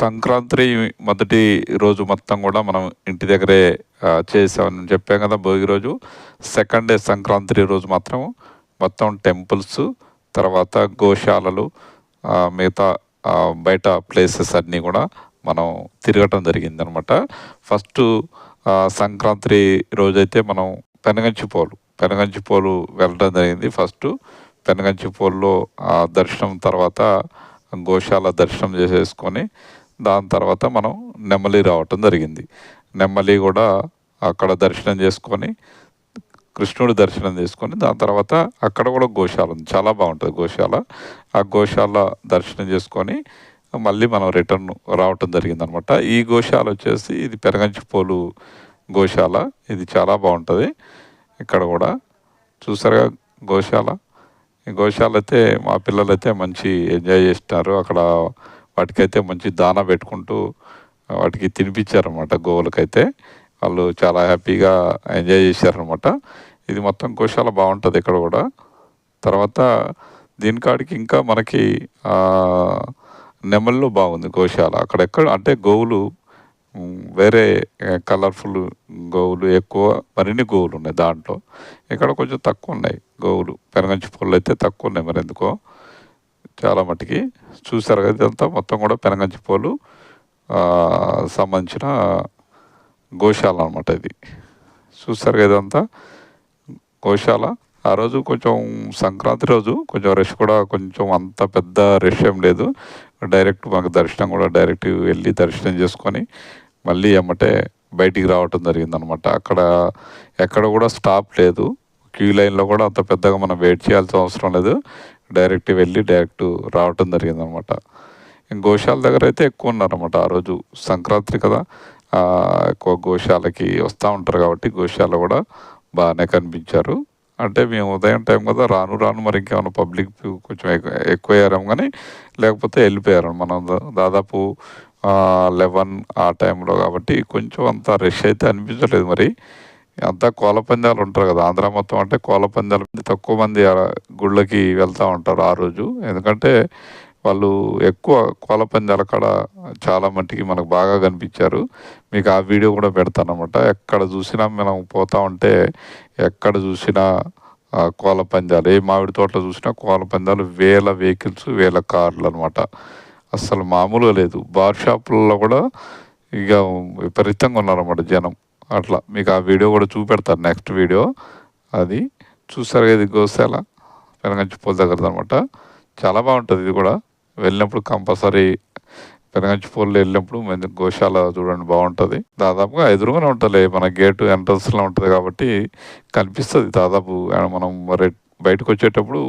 సంక్రాంతి మొదటి రోజు మొత్తం కూడా మనం ఇంటి దగ్గరే చేసామని చెప్పాం కదా భోగి రోజు. సెకండ్ డే సంక్రాంతి రోజు మాత్రం మొత్తం టెంపుల్స్ తర్వాత గోశాలలు మిగతా బయట ప్లేసెస్ అన్నీ కూడా మనం తిరగటం జరిగింది అనమాట ఫస్ట్ సంక్రాంతి రోజైతే మనం పెనగంచిపోలు పెనగంచిపోలు వెళ్ళడం జరిగింది. ఫస్ట్ పెనగంచిపోల్లో ఆ దర్శనం తర్వాత గోశాల దర్శనం చేసేసుకొని దాని తర్వాత మనం నెమ్మలి రావటం జరిగింది. నెమ్మలి కూడా అక్కడ దర్శనం చేసుకొని కృష్ణుడు దర్శనం చేసుకొని దాని తర్వాత అక్కడ కూడా గోశాల ఉంది. చాలా బాగుంటుంది గోశాల. ఆ గోశాల దర్శనం చేసుకొని మళ్ళీ మనం రిటర్న్ రావటం జరిగింది అనమాట ఈ గోశాల వచ్చేసి ఇది పెరగంచిపోలు గోశాల. ఇది చాలా బాగుంటుంది ఇక్కడ కూడా. చూసారుగా గోశాల? ఈ గోశాల అయితే మా పిల్లలు అయితే మంచి ఎంజాయ్ చేసినారు. అక్కడ వాటికైతే మంచి దానా పెట్టుకుంటూ వాటికి తినిపించారనమాట గోవులకైతే. వాళ్ళు చాలా హ్యాపీగా ఎంజాయ్ చేశారనమాట ఇది మొత్తం గోశాల బాగుంటుంది ఇక్కడ కూడా. తర్వాత దీనికాడికి ఇంకా మనకి నెమల్లో బాగుంది గోశాల. అక్కడెక్కడ అంటే గోవులు వేరే కలర్ఫుల్ గోవులు ఎక్కువ మరిన్ని గోవులు ఉన్నాయి దాంట్లో. ఇక్కడ కొంచెం తక్కువ ఉన్నాయి గోవులు. పెనగంచి పళ్ళు అయితే తక్కువ ఉన్నాయి మరి ఎందుకో. చాలా మట్టుకి చూసారు కదా ఇదంతా. మొత్తం కూడా పెనగంచి పోలు సంబంధించిన గోశాల అనమాట ఇది. చూసారు కదా ఇదంతా. గోశాల. ఆ రోజు కొంచెం సంక్రాంతి రోజు కొంచెం రష్ కూడా కొంచెం అంత పెద్ద రష్ ఏం లేదు. డైరెక్ట్ మాకు దర్శనం కూడా డైరెక్ట్ వెళ్ళి దర్శనం చేసుకొని మళ్ళీ ఎమ్మటే బయటికి రావటం జరిగిందనమాట అక్కడ ఎక్కడ కూడా స్టాప్ లేదు. క్యూ లైన్లో కూడా అంత పెద్దగా మనం వెయిట్ చేయాల్సిన అవసరం లేదు. డైరెక్ట్ వెళ్ళి డైరెక్ట్ రావటం జరిగిందనమాట గోశాల దగ్గర అయితే ఎక్కువ ఉన్నారన్నమాట. ఆ రోజు సంక్రాంతి కదా ఎక్కువ గోశాలకి వస్తూ ఉంటారు కాబట్టి గోశాల కూడా బాగానే కనిపించారు. అంటే మేము ఉదయం టైం కదా రాను రాను మరి ఇంకేమైనా పబ్లిక్ కొంచెం ఎక్కువ ఎక్కువయ్యారేమో కానీ లేకపోతే వెళ్ళిపోయారు. మనం దాదాపు లెవెన్ ఆ టైంలో కాబట్టి కొంచెం అంత రష్ అయితే అనిపించలేదు మరి. అంతా కోలపందాలు పందాలు ఉంటారు కదా. ఆంధ్ర మొత్తం అంటే కోలపందాలు పందాలు తక్కువ మంది ఆ గుళ్ళకి వెళ్తూ ఉంటారు ఆ రోజు. ఎందుకంటే వాళ్ళు ఎక్కువ కోళ్ళ పందాల కాడ చాలా మట్టికి మనకు బాగా కనిపించారు. మీకు ఆ వీడియో కూడా పెడతాను అనమాట ఎక్కడ చూసినా మనం పోతా ఉంటే ఎక్కడ చూసినా కోల పందాలు. ఏ మామిడి తోటలో చూసినా కోల పందాలు వేల వెహికల్స్ వేల కార్లు అనమాట అస్సలు మామూలుగా లేదు. బార్ షాపులలో కూడా ఇక విపరీతంగా ఉన్నారన్నమాట జనం. అట్లా మీకు ఆ వీడియో కూడా చూపెడతాను నెక్స్ట్ వీడియో. అది చూసారు కదా ఇది గోశాల పెనగంచిపోల దగ్గర అనమాట చాలా బాగుంటుంది ఇది కూడా. వెళ్ళినప్పుడు కంపల్సరీ పెనగంచిపోలు వెళ్ళినప్పుడు మంచి గోశాల చూడండి బాగుంటుంది. దాదాపుగా ఎదురుగానే ఉంటుంది మన గేటు ఎంట్రన్స్లో ఉంటుంది కాబట్టి కనిపిస్తుంది. దాదాపు మనం రెడ్ బయటకు వచ్చేటప్పుడు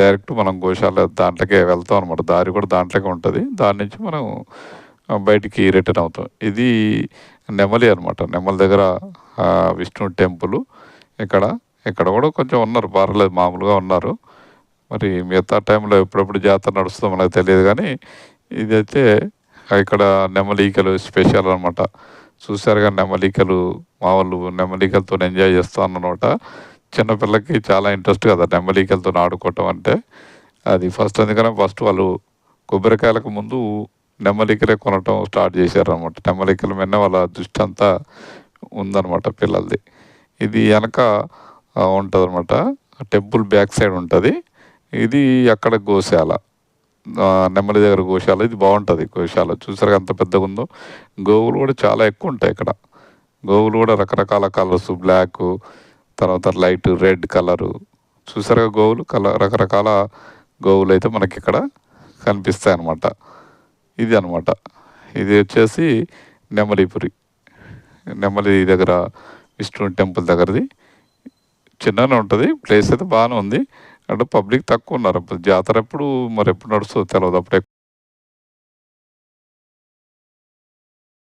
డైరెక్ట్ మనం గోశాల దాంట్లోకే వెళ్తాం అనమాట దారి కూడా దాంట్లోకే ఉంటుంది. దాని నుంచి మనం బయటికి రిటర్న్ అవుతాం. ఇది నెమలి అనమాట నెమలి దగ్గర విష్ణు టెంపుల్ ఇక్కడ ఇక్కడ కూడా కొంచెం ఉన్నారు. పర్లేదు మామూలుగా ఉన్నారు. మరి మిగతా టైంలో ఎప్పుడెప్పుడు జాతర నడుస్తుందో మనకు తెలియదు కానీ ఇదైతే ఇక్కడ నెమలీకలు స్పెషల్ అనమాట చూసారుగా నెమలికలు మా వాళ్ళు నెమలికలతో ఎంజాయ్ చేస్తాను అనమాట చిన్నపిల్లకి చాలా ఇంట్రెస్ట్ కదా నెమలికలతో ఆడుకోవటం అంటే. అది ఫస్ట్ అందుకనే ఫస్ట్ వాళ్ళు కొబ్బరికాయలకు ముందు నెమ్మలికలే కొనటం స్టార్ట్ చేశారనమాట నెమ్మలికల మీద వాళ్ళ దృష్టి అంతా ఉందన్నమాట పిల్లలది. ఇది వెనక ఉంటుంది అనమాట టెంపుల్ బ్యాక్ సైడ్ ఉంటుంది. ఇది అక్కడ గోశాల. నెమ్మలి దగ్గర గోశాల. ఇది బాగుంటుంది గోశాల. చూసారు అంత పెద్దగా ఉందో గోవులు కూడా చాలా ఎక్కువ ఉంటాయి ఇక్కడ. గోవులు కూడా రకరకాల కలర్స్ బ్లాక్ తర్వాత లైట్ రెడ్ కలరు. చూసారుగా గోవులు? కలర్ రకరకాల గోవులు అయితే మనకి ఇక్కడ కనిపిస్తాయి అన్నమాట ఇది అనమాట ఇది వచ్చేసి నెమలిపురి నెమలి దగ్గర విష్ణు టెంపుల్ దగ్గరది. చిన్నగానే ఉంటుంది. ప్లేస్ అయితే బాగానే ఉంది. అంటే పబ్లిక్ తక్కువ ఉన్నారు. అప్పుడు జాతర ఎప్పుడు మరి ఎప్పుడు నడుస్తుందో తెలియదు అప్పుడు